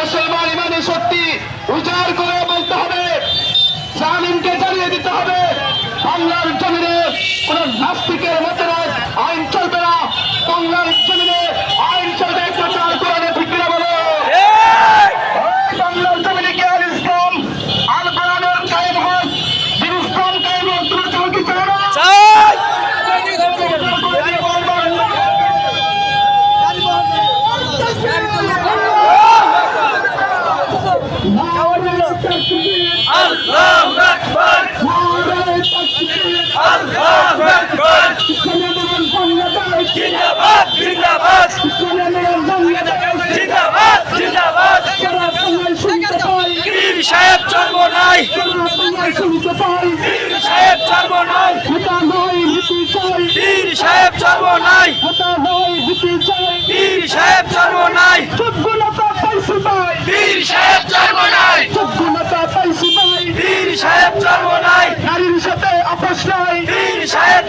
মুসলমান ইমানি শক্তি উজাড় করে বলতে হবে, জামিনকে জানিয়ে দিতে হবে। বাংলার জমিনে কোন নাস্তিকের মতো আইন শুনতে পাই সাহেব ছাড়ব নাই হতা নয় ভীতি চাই। পীর সাহেব ছাড়ব নাই হতা নয় ভীতি চাই। পীর সাহেব ছাড়ব নাই যোগ্যতা পাইছি নারীর সাথে আপোষ নাই। পীর সাহেব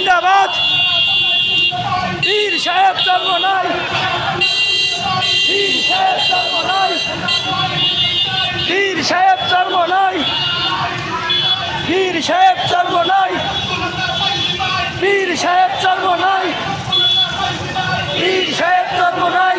জিন্দাবাদ। বীর সাহেব জন্ম নাই বীর সাহেব চন্দ্র নাই বীর সাহেব চন্দ্র নাই বীর সাহেব জন্ম নাই বীর সাহেব জন্ম নাই পীর সাহেব নাই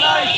ない。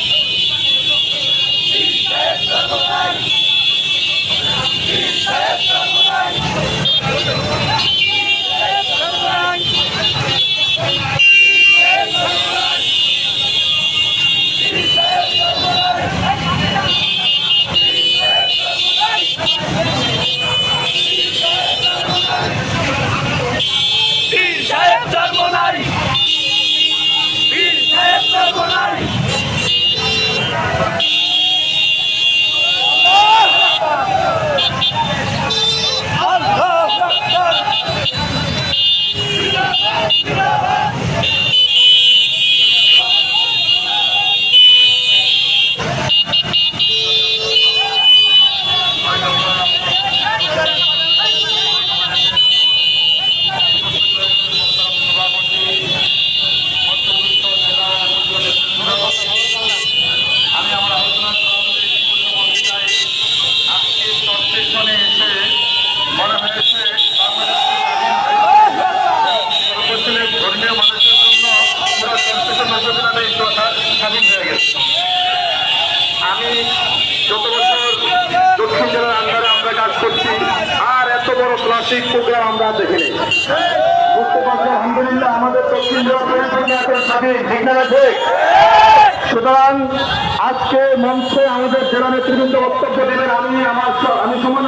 সুতরাং আজকে মঞ্চে আমাদের জেলা নেতৃবৃন্দ বক্তব্য দেবেন। আমি আমার আমি সমান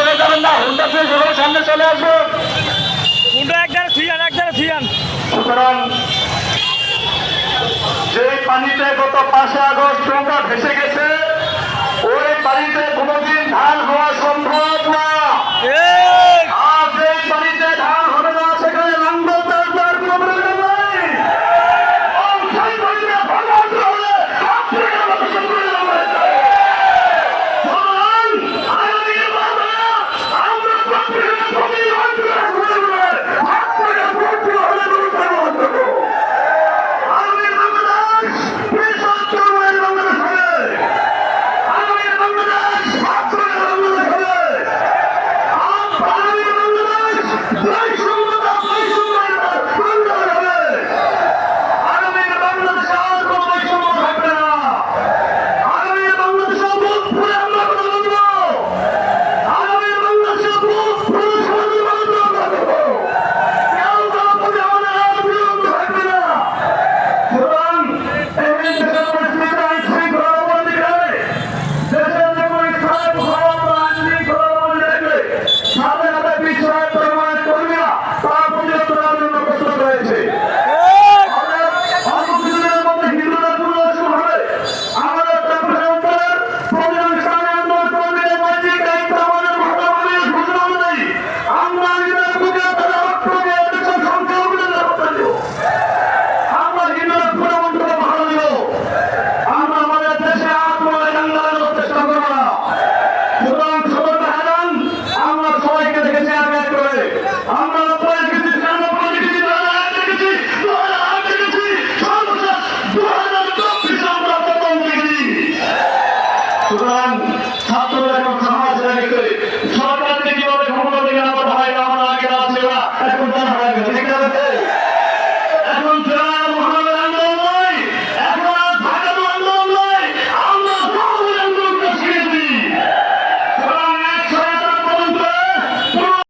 চলে যাবেন না হুন্ডা ছুঁয়ে সেভাবে সামনে চলে হুন্ডা সুতরাং যে পানিতে গত পাঁচে আগস্ট নৌকা ভেসে গেছে ওই পানিতে কোনোদিন ধান হওয়া সম্ভব